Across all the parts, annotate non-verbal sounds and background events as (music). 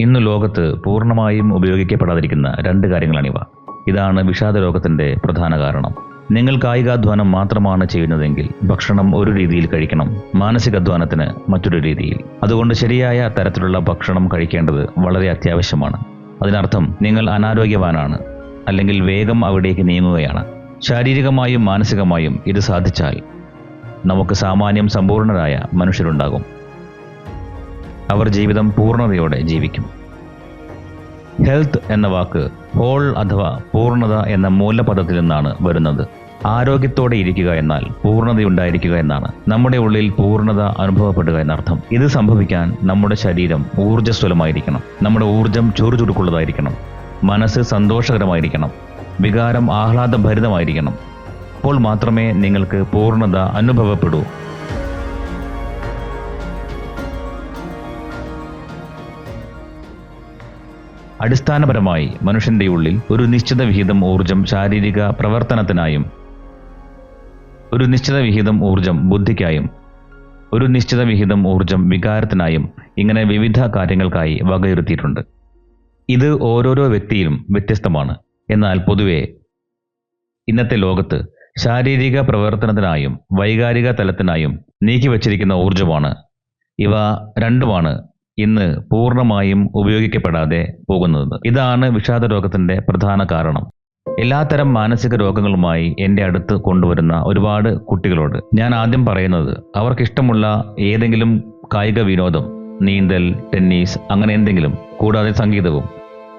ഇന്ന് ലോകത്ത് പൂർണമായും ഉപയോഗിക്കപ്പെടാതിരിക്കുന്ന രണ്ട് കാര്യങ്ങളാണിവ. ഇതാണ് വിഷാദ രോഗത്തിന്റെ പ്രധാന കാരണം. നിങ്ങൾ കായികാധ്വാനം മാത്രമാണ് ചെയ്യുന്നതെങ്കിൽ ഭക്ഷണം ഒരു രീതിയിൽ കഴിക്കണം മാനസികാധ്വാനത്തിന് മറ്റൊരു രീതിയിൽ. അതുകൊണ്ട് ശരിയായ തരത്തിലുള്ള ഭക്ഷണം കഴിക്കേണ്ടത് വളരെ അത്യാവശ്യമാണ്. അതിനർത്ഥം നിങ്ങൾ അനാരോഗ്യവാനാണ് അല്ലെങ്കിൽ വേഗം അവിടേക്ക് നീങ്ങുകയാണ്. ശാരീരികമായും മാനസികമായും ഇത് സാധിച്ചാൽ നമുക്ക് സാമാന്യം സമ്പൂർണരായ മനുഷ്യരുണ്ടാകും. അവർ ജീവിതം പൂർണതയോടെ ജീവിക്കും. ഹെൽത്ത് എന്ന വാക്ക് ഹോൾ അഥവാ പൂർണത എന്ന മൂലപദത്തിൽ നിന്നാണ് വരുന്നത്. ആരോഗ്യത്തോടെ ഇരിക്കുക എന്നാൽ പൂർണതയുണ്ടായിരിക്കുക എന്നാണ്. നമ്മുടെ ഉള്ളിൽ പൂർണത അനുഭവപ്പെടുക എന്നർത്ഥം. ഇത് സംഭവിക്കാൻ നമ്മുടെ ശരീരം ഊർജസ്വലമായിരിക്കണം. നമ്മുടെ ഊർജം ചുറുചുറുക്കുള്ളതായിരിക്കണം മനസ്സ് സന്തോഷകരമായിരിക്കണം. വികാരം ആഹ്ലാദഭരിതമായിരിക്കണം. അപ്പോൾ മാത്രമേ നിങ്ങൾക്ക് പൂർണത അനുഭവപ്പെടൂ. അടിസ്ഥാനപരമായി മനുഷ്യന്റെ ഉള്ളിൽ ഒരു നിശ്ചിത വിഹിതം ഊർജം ശാരീരിക പ്രവർത്തനത്തിനായും ഒരു നിശ്ചിത വിഹിതം ഊർജം ബുദ്ധിക്കായും ഒരു നിശ്ചിത വിഹിതം ഊർജം വികാരത്തിനായും ഇങ്ങനെ വിവിധ കാര്യങ്ങൾക്കായി വകയിരുത്തിയിട്ടുണ്ട്. ഇത് ഓരോരോ വ്യക്തിയിലും വ്യത്യസ്തമാണ്. എന്നാൽ പൊതുവെ ഇന്നത്തെ ലോകത്ത് ശാരീരിക പ്രവർത്തനത്തിനായും വൈകാരിക തലത്തിനായും നീക്കിവച്ചിരിക്കുന്ന ഊർജമാണ്. ഇവ രണ്ടുമാണ് ഇന്ന് പൂർണമായും ഉപയോഗിക്കപ്പെടാതെ പോകുന്നത്. ഇതാണ് വിഷാദ രോഗത്തിന്റെ പ്രധാന കാരണം. എല്ലാത്തരം മാനസിക രോഗങ്ങളുമായി എന്റെ അടുത്ത് കൊണ്ടുവരുന്ന ഒരുപാട് കുട്ടികളോട് ഞാൻ ആദ്യം പറയുന്നത് അവർക്കിഷ്ടമുള്ള ഏതെങ്കിലും കായിക വിനോദം നീന്തൽ ടെന്നീസ് അങ്ങനെ എന്തെങ്കിലും കൂടാതെ സംഗീതവും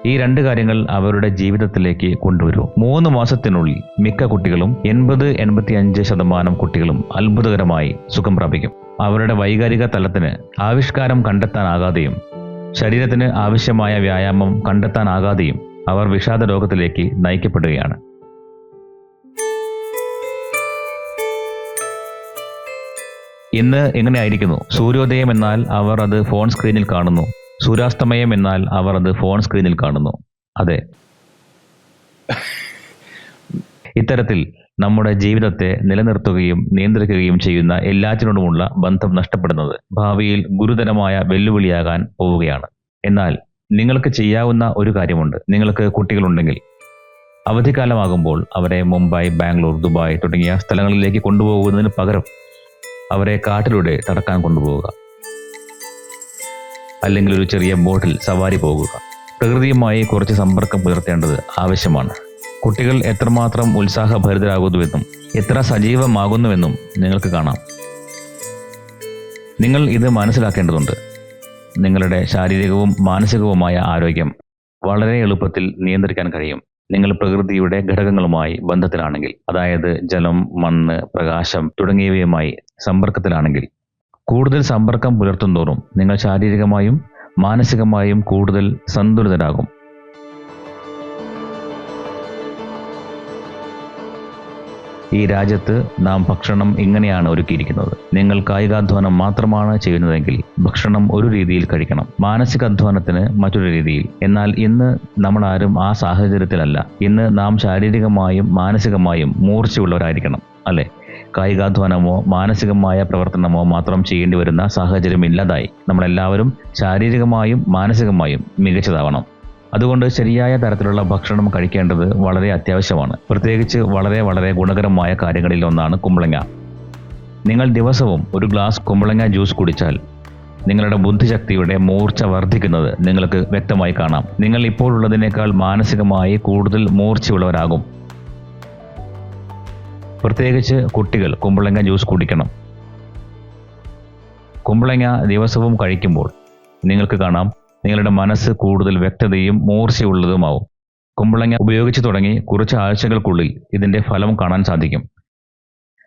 ഈ രണ്ട് കാര്യങ്ങൾ അവരുടെ ജീവിതത്തിലേക്ക് കൊണ്ടുവരും. മൂന്ന് മാസത്തിനുള്ളിൽ മിക്ക കുട്ടികളും എൺപത് എൺപത്തി അഞ്ച് ശതമാനം കുട്ടികളും അത്ഭുതകരമായി സുഖം പ്രാപിക്കും. അവരുടെ വൈകാരിക തലത്തിന് ആവിഷ്കാരം കണ്ടെത്താനാകാതെയും ശരീരത്തിന് ആവശ്യമായ വ്യായാമം കണ്ടെത്താനാകാതെയും അവർ വിഷാദ രോഗത്തിലേക്ക് നയിക്കപ്പെടുകയാണ്. ഇന്ന് എങ്ങനെയായിരിക്കുന്നു? സൂര്യോദയം എന്നാൽ അവർ അത് ഫോൺ സ്ക്രീനിൽ കാണുന്നു. സൂര്യാസ്തമയം എന്നാൽ അവർ അത് ഫോൺ സ്ക്രീനിൽ കാണുന്നു. അതെ. (laughs) ഇത്തരത്തിൽ നമ്മുടെ ജീവിതത്തെ നിലനിർത്തുകയും നിയന്ത്രിക്കുകയും ചെയ്യുന്ന എല്ലാറ്റിനോടുമുള്ള ബന്ധം നഷ്ടപ്പെടുന്നത് ഭാവിയിൽ ഗുരുതരമായ വെല്ലുവിളിയാകാൻ പോവുകയാണ്. എന്നാൽ നിങ്ങൾക്ക് ചെയ്യാവുന്ന ഒരു കാര്യമുണ്ട്. നിങ്ങൾക്ക് കുട്ടികളുണ്ടെങ്കിൽ അവധിക്കാലമാകുമ്പോൾ അവരെ മുംബൈ ബാംഗ്ലൂർ ദുബായ് തുടങ്ങിയ സ്ഥലങ്ങളിലേക്ക് കൊണ്ടുപോകുന്നതിന് പകരം അവരെ കാട്ടിലൂടെ നടക്കാൻ കൊണ്ടുപോവുക. അല്ലെങ്കിൽ ഒരു ചെറിയ ബോട്ടിൽ സവാരി പോകുക. പ്രകൃതിയുമായി കുറച്ച് സമ്പർക്കം പുലർത്തേണ്ടത് ആവശ്യമാണ്. കുട്ടികൾ എത്രമാത്രം ഉത്സാഹഭരിതരാകുന്നുവെന്നും എത്ര സജീവമാകുന്നുവെന്നും നിങ്ങൾക്ക് കാണാം. നിങ്ങൾ ഇത് മനസ്സിലാക്കേണ്ടതുണ്ട്. നിങ്ങളുടെ ശാരീരികവും മാനസികവുമായ ആരോഗ്യം വളരെ എളുപ്പത്തിൽ നിയന്ത്രിക്കാൻ കഴിയും. നിങ്ങൾ പ്രകൃതിയുടെ ഘടകങ്ങളുമായി ബന്ധത്തിലാണെങ്കിൽ അതായത് ജലം മണ്ണ് പ്രകാശം തുടങ്ങിയവയുമായി സമ്പർക്കത്തിലാണെങ്കിൽ കൂടുതൽ സമ്പർക്കം പുലർത്തുന്തോറും നിങ്ങൾ ശാരീരികമായും മാനസികമായും കൂടുതൽ സന്തുലിതരാകും. ഈ രാജ്യത്ത് നാം ഭക്ഷണം ഇങ്ങനെയാണ് ഒരുക്കിയിരിക്കുന്നത്. നിങ്ങൾ കായികാധ്വാനം മാത്രമാണ് ചെയ്യുന്നതെങ്കിൽ ഭക്ഷണം ഒരു രീതിയിൽ കഴിക്കണം. മാനസിക അധ്വാനത്തിന് മറ്റൊരു രീതിയിൽ. എന്നാൽ ഇന്ന് നമ്മൾ ആരും ആ സാഹചര്യത്തിലല്ല. ഇന്ന് നാം ശാരീരികമായും മാനസികമായും മൂർച്ചയുള്ളവരായിരിക്കണം അല്ലെ? കായികാധ്വാനമോ മാനസികമായ പ്രവർത്തനമോ മാത്രം ചെയ്യേണ്ടി വരുന്ന സാഹചര്യം ഇല്ലാതായി. നമ്മളെല്ലാവരും ശാരീരികമായും മാനസികമായും മികച്ചതാവണം. അതുകൊണ്ട് ശരിയായ തരത്തിലുള്ള ഭക്ഷണം കഴിക്കേണ്ടത് വളരെ അത്യാവശ്യമാണ്. പ്രത്യേകിച്ച് വളരെ വളരെ ഗുണകരമായ കാര്യങ്ങളിൽ ഒന്നാണ് കുമ്പളങ്ങ. നിങ്ങൾ ദിവസവും ഒരു ഗ്ലാസ് കുമ്പളങ്ങ ജ്യൂസ് കുടിച്ചാൽ നിങ്ങളുടെ ബുദ്ധിശക്തിയുടെ മൂർച്ച വർദ്ധിക്കുന്നത് നിങ്ങൾക്ക് വ്യക്തമായി കാണാം. നിങ്ങൾ ഇപ്പോഴുള്ളതിനേക്കാൾ മാനസികമായി കൂടുതൽ മൂർച്ചയുള്ളവരാകും. പ്രത്യേകിച്ച് കുട്ടികൾ കുമ്പളങ്ങ ജ്യൂസ് കുടിക്കണം. കുമ്പളങ്ങ ദിവസവും കഴിക്കുമ്പോൾ നിങ്ങൾക്ക് കാണാം നിങ്ങളുടെ മനസ്സ് കൂടുതൽ വ്യക്തതയും മൂർച്ചയുള്ളതുമാവും. കുമ്പളങ്ങ ഉപയോഗിച്ചു തുടങ്ങി കുറച്ച് ആഴ്ചകൾക്കുള്ളിൽ ഇതിന്റെ ഫലം കാണാൻ സാധിക്കും.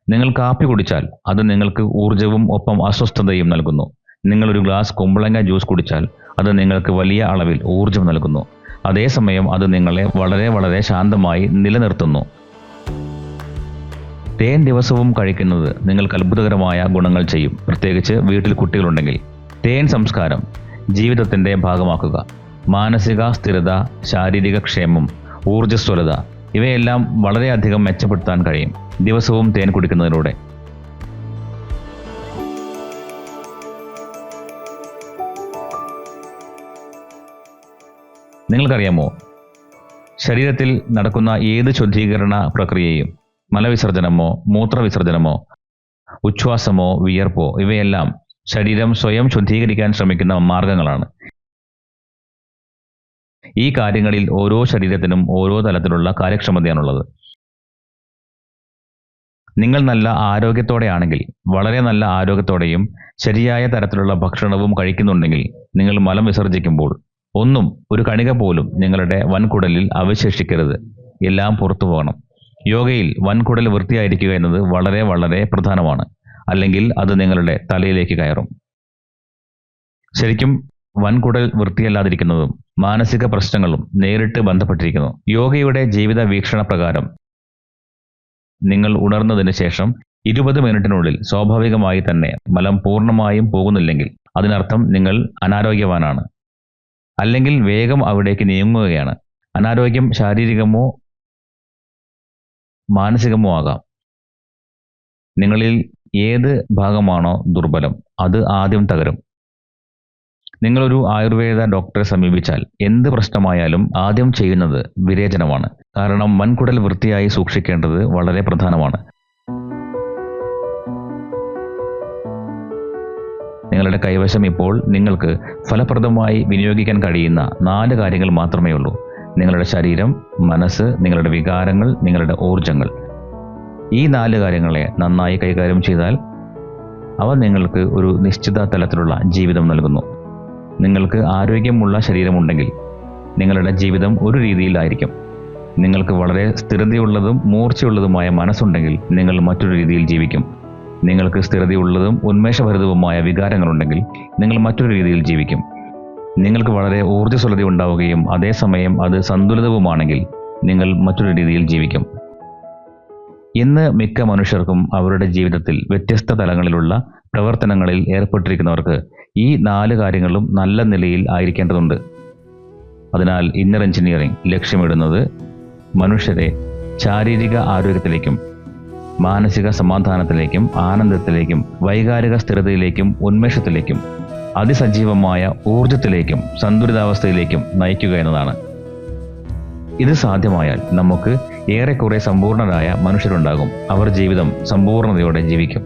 നിങ്ങൾ കാപ്പി കുടിച്ചാൽ അത് നിങ്ങൾക്ക് ഊർജവും ഒപ്പം അസ്വസ്ഥതയും നൽകുന്നു. നിങ്ങൾ ഒരു ഗ്ലാസ് കുമ്പളങ്ങ ജ്യൂസ് കുടിച്ചാൽ അത് നിങ്ങൾക്ക് വലിയ അളവിൽ ഊർജം നൽകുന്നു. അതേസമയം അത് നിങ്ങളെ വളരെ വളരെ ശാന്തമായി നിലനിർത്തുന്നു. തേൻ ദിവസവും കഴിക്കുന്നത് നിങ്ങൾക്ക് അത്ഭുതകരമായ ഗുണങ്ങൾ ചെയ്യും. പ്രത്യേകിച്ച് വീട്ടിൽ കുട്ടികളുണ്ടെങ്കിൽ തേൻ സംസ്കാരം ജീവിതത്തിന്റെ ഭാഗമാക്കുക. മാനസിക സ്ഥിരത ശാരീരിക ക്ഷേമം ഊർജസ്വലത ഇവയെല്ലാം വളരെയധികം മെച്ചപ്പെടുത്താൻ കഴിയും. ദിവസവും തേൻ കുടിക്കുന്നതിലൂടെ. നിങ്ങൾക്കറിയാമോ? ശരീരത്തിൽ നടക്കുന്ന ഏത് ശുദ്ധീകരണ പ്രക്രിയയും മലവിസർജനമോ മൂത്രവിസർജനമോ ഉച്ഛ്വാസമോ വിയർപ്പോ ഇവയെല്ലാം ശരീരം സ്വയം ശുദ്ധീകരിക്കാൻ ശ്രമിക്കുന്ന മാർഗങ്ങളാണ്. ഈ കാര്യങ്ങളിൽ ഓരോ ശരീരത്തിനും ഓരോ തലത്തിലുള്ള കാര്യക്ഷമതയാണുള്ളത്. നിങ്ങൾ നല്ല ആരോഗ്യത്തോടെയാണെങ്കിൽ വളരെ നല്ല ആരോഗ്യത്തോടെയും ശരിയായ തരത്തിലുള്ള ഭക്ഷണവും കഴിക്കുന്നുണ്ടെങ്കിൽ നിങ്ങൾ മലം വിസർജിക്കുമ്പോൾ ഒന്നും ഒരു കണിക പോലും നിങ്ങളുടെ വൻകുടലിൽ അവശേഷിക്കരുത്. എല്ലാം പുറത്തു പോകണം യോഗയിൽ വൻകുടൽ വൃത്തിയായിരിക്കുക എന്നത് വളരെ വളരെ പ്രധാനമാണ്. അല്ലെങ്കിൽ അത് നിങ്ങളുടെ തലയിലേക്ക് കയറും. ശരിക്കും വൻകുടൽ വൃത്തിയല്ലാതിരിക്കുന്നതും മാനസിക പ്രശ്നങ്ങളും നേരിട്ട് ബന്ധപ്പെട്ടിരിക്കുന്നു. യോഗയുടെ ജീവിത വീക്ഷണ പ്രകാരം നിങ്ങൾ ഉണർന്നതിന് ശേഷം ഇരുപത് മിനിറ്റിനുള്ളിൽ സ്വാഭാവികമായി തന്നെ മലം പൂർണമായും പോകുന്നില്ലെങ്കിൽ അതിനർത്ഥം നിങ്ങൾ അനാരോഗ്യവാനാണ്. അല്ലെങ്കിൽ വേഗം അവിടേക്ക് നീങ്ങുകയാണ്. അനാരോഗ്യം ശാരീരികമോ മാനസികമോ ആകാം. നിങ്ങളിൽ ഏത് ഭാഗമാണോ ദുർബലം അത് ആദ്യം തകരും. നിങ്ങളൊരു ആയുർവേദ ഡോക്ടറെ സമീപിച്ചാൽ എന്ത് പ്രശ്നമായാലും ആദ്യം ചെയ്യുന്നത് വിരേചനമാണ്. കാരണം വൻകുടൽ വൃത്തിയായി സൂക്ഷിക്കേണ്ടത് വളരെ പ്രധാനമാണ്. നിങ്ങളുടെ കൈവശം ഇപ്പോൾ നിങ്ങൾക്ക് ഫലപ്രദമായി വിനിയോഗിക്കാൻ കഴിയുന്ന നാല് കാര്യങ്ങൾ മാത്രമേ ഉള്ളൂ നിങ്ങളുടെ ശരീരം മനസ്സ് നിങ്ങളുടെ വികാരങ്ങൾ നിങ്ങളുടെ ഊർജങ്ങൾ ഈ നാല് കാര്യങ്ങളെ നന്നായി കൈകാര്യം ചെയ്താൽ അവ നിങ്ങൾക്ക് ഒരു നിശ്ചിത തലത്തിലുള്ള ജീവിതം നൽകുന്നു. നിങ്ങൾക്ക് ആരോഗ്യമുള്ള ശരീരമുണ്ടെങ്കിൽ നിങ്ങളുടെ ജീവിതം ഒരു രീതിയിലായിരിക്കും. നിങ്ങൾക്ക് വളരെ സ്ഥിരതയുള്ളതും മൂർച്ചയുള്ളതുമായ മനസ്സുണ്ടെങ്കിൽ നിങ്ങൾ മറ്റൊരു രീതിയിൽ ജീവിക്കും. നിങ്ങൾക്ക് സ്ഥിരതയുള്ളതും ഉന്മേഷഭരിതവുമായ വികാരങ്ങളുണ്ടെങ്കിൽ നിങ്ങൾ മറ്റൊരു രീതിയിൽ ജീവിക്കും. നിങ്ങൾക്ക് വളരെ ഊർജസ്വലത ഉണ്ടാവുകയും അതേസമയം അത് സന്തുലിതവുമാണെങ്കിൽ നിങ്ങൾ മറ്റൊരു രീതിയിൽ ജീവിക്കും. ഇന്ന് മിക്ക മനുഷ്യർക്കും അവരുടെ ജീവിതത്തിൽ വ്യത്യസ്ത തലങ്ങളിലുള്ള പ്രവർത്തനങ്ങളിൽ ഏർപ്പെട്ടിരിക്കുന്നവർക്ക് ഈ നാല് കാര്യങ്ങളും നല്ല നിലയിൽ ആയിരിക്കേണ്ടതുണ്ട്. അതിനാൽ ഇന്നർ എഞ്ചിനീയറിംഗ് ലക്ഷ്യമിടുന്നത് മനുഷ്യരെ ശാരീരിക ആരോഗ്യത്തിലേക്കും മാനസിക സമാധാനത്തിലേക്കും ആനന്ദത്തിലേക്കും വൈകാരിക സ്ഥിരതയിലേക്കും ഉന്മേഷത്തിലേക്കും അതിസജീവമായ ഊർജത്തിലേക്കും സന്തുലിതാവസ്ഥയിലേക്കും നയിക്കുക എന്നതാണ്. ഇത് സാധ്യമായാൽ നമുക്ക് ഏറെക്കുറെ സമ്പൂർണരായ മനുഷ്യരുണ്ടാകും. അവർ ജീവിതം സമ്പൂർണതയോടെ ജീവിക്കും.